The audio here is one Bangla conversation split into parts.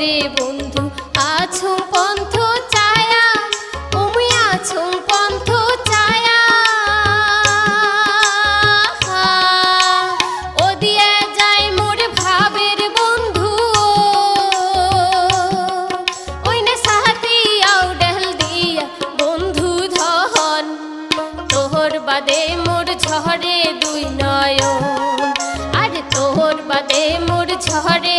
রে বন্ধু, আছো পন্থ চায়া তুমি আছো পন্থ চায়া ও দিয়ে যায় মোর ভাবের বন্ধু ওই না সাহাতি আউ ডেল দিয়া বন্ধু ধন। তোহর বাদে মোর ঝড়ে দুই নয়ন, আর তোহর বাদে মোর ঝড়ে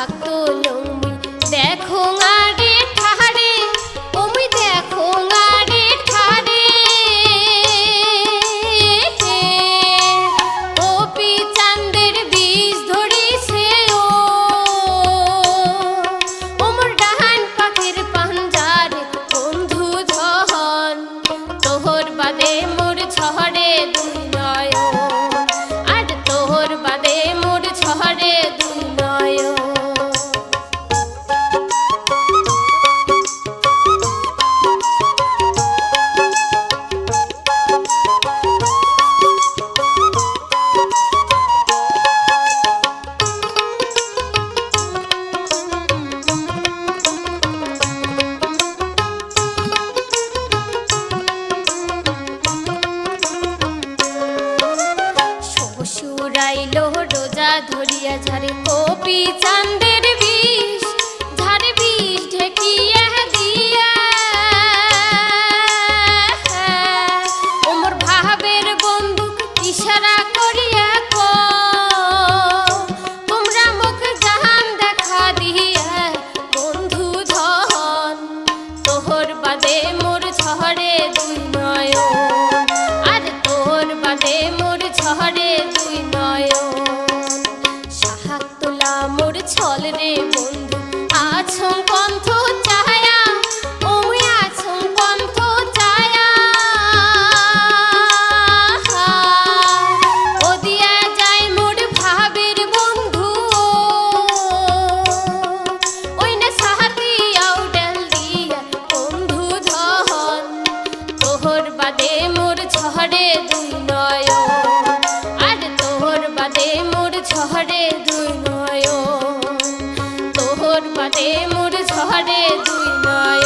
ডাক গাইল রোজা ধরিয়া ঝাড়ে কপি চান্দের বিষ, ঝাড়ে বিষ ঢেকিয়া দিয়া। ওমর ভাবের বন্দুক ইশারা পাতে মোর ঝরে দুই নয় তোর পাতে মোর ঝরে দুই নয়